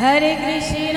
Hare Krishna